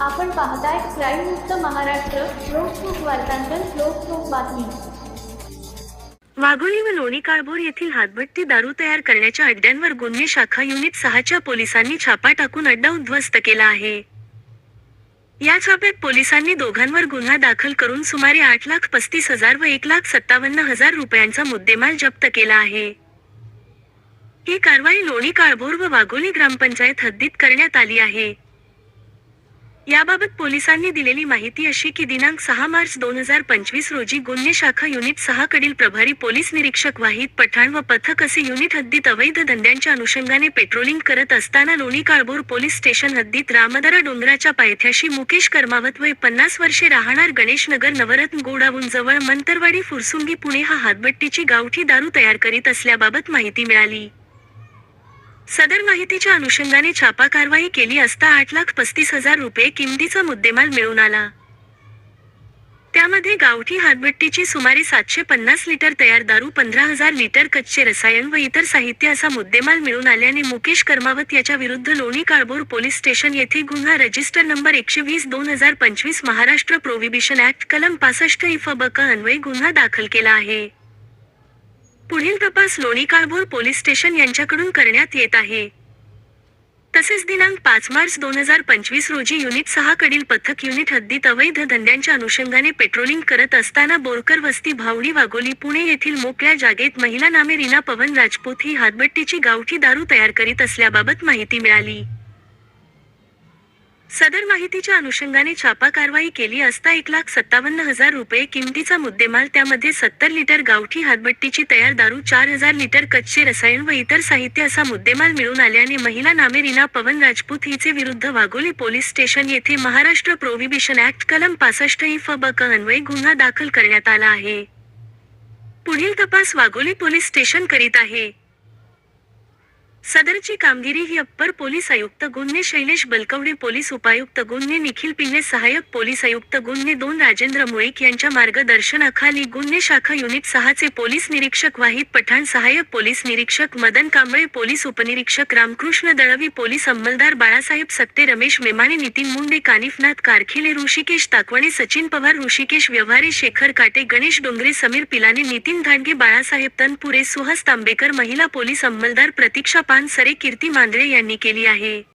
आपण पाहताय क्राईम मुक्त महाराष्ट्र लोकसुख वार्तांकन लोकसुख बातमी. वाघोली व लोणी काळभोर येथील हातभट्टी दारू तयार करण्याच्या अड्ड्यांवर गुन्हे शाखा युनिट सहाच्या पोलिसांनी छापा टाकून अड्डा उद्ध्वस्त केला आहे. या छाप्यात पोलिसांनी दोघांवर गुन्हा दाखल करून सुमारे आठ लाख पस्तीस हजार व एक लाख सत्तावन्न हजार रुपयांचा मुद्देमाल जप्त केला आहे. ही कारवाई लोणी काळभोर व वाघोली ग्रामपंचायत हद्दीत करण्यात आली आहे. याबाबत पोलिसांनी दिलेली माहिती अशी की दिनांक सहा मार्च दोन हजार पंचवीस रोजी गुन्हे शाखा युनिट सहा कडील प्रभारी पोलीस निरीक्षक वाहिद पठाण व पथक असे युनिट हद्दीत अवैध धंद्यांच्या अनुषंगाने पेट्रोलिंग करत असताना लोणी काळभोर पोलीस स्टेशन हद्दीत रामदरा डोंगराच्या पायथ्याशी मुकेश कर्मावत वय पन्नास वर्षे राहणार गणेश नगर नवरत्न गोडावून जवळ मंतरवाडी फुरसुंगी पुणे हा हातभट्टीची गावठी दारू तयार करीत असल्याबाबत माहिती मिळाली. सदर माहितीच्या अनुषंगाने छापा कारवाई केली असता आठ लाख पस्तीस हजार रुपये किमतीचा मुद्देमाल मिळून आला. त्यामध्ये गावठी हातभट्टीची सुमारे सातशे पन्नास लिटर तयार दारू पंधरा हजार लिटर कच्चे रसायन व इतर साहित्य असा मुद्देमाल मिळून आल्याने मुकेश कर्मावत याच्या विरुद्ध लोणी काळबोर पोलीस स्टेशन येथे गुन्हा रजिस्टर नंबर एकशे वीस दोन हजार पंचवीस महाराष्ट्र प्रोहिबिशन ऍक्ट कलम पासष्ट इफ बक अन्वय गुन्हा दाखल केला आहे. पुढील तपास लोणी काळभोर पोलीस स्टेशन यांच्याकडून करण्यात येत आहे. तसेच दिनांक पाच मार्च दोन हजार पंचवीस रोजी युनिट सहा कडील पथक युनिट हद्दीत अवैध धंद्यांच्या अनुषंगाने पेट्रोलिंग करत असताना बोरकर वस्ती भावडी वाघोली पुणे येथील मोकळ्या जागेत महिला नामे रीना पवन राजपूत ही हातभट्टीची गावठी दारू तयार करीत असल्याबाबत माहिती मिळाली. सदर माहितीच्या अनुषंगाने छापा कारवाई केली असता एक लाख सत्तावन्न हजार रुपये किमतीचा मुद्देमाल त्यामध्ये सत्तर लिटर गावठी हातभट्टीची तयार दारू चार हजार लिटर कच्चे रसायन व इतर साहित्य असा मुद्देमाल मिळून आल्याने महिला नामे रीना पवन राजपूत हिचे विरुद्ध वाघोली पोलीस स्टेशन येथे महाराष्ट्र प्रोहिबिशन ऍक्ट कलम पासष्ट इफ बक अन्वय गुन्हा दाखल करण्यात आला आहे. पुढील तपास वाघोली पोलीस स्टेशन करीत आहे. सदरची कामगिरी ही अप्पर पोलीस आयुक्त गुन्हे शैलेश बलकवडे पोलीस उपायुक्त गुन्हे निखिल पिने सहाय्यक पोलीस आयुक्त गुन्हे दोन राजेंद्र मुळीक यांच्या मार्गदर्शनाखाली गुन्हे शाखा युनिट सहाचे पोलीस निरीक्षक वाहिद पठाण सहाय्यक पोलीस निरीक्षक मदन कांबळे पोलीस उपनिरीक्षक रामकृष्ण दळवी पोलीस अंमलदार बाळासाहेब सत्ते रमेश मेमाणे नितीन मुंडे कानिफनाथ कारखिले ऋषिकेश ताकवणे सचिन पवार ऋषिकेश व्यवहारे शेखर काटे गणेश डोंगरे समीर पिलाने नितीन धांडगे बाळासाहेब तनपुरे सुहास तांबेकर महिला पोलीस अंमलदार प्रतीक्षा पानसरे कीर्ती मांदळे यांनी केली आहे.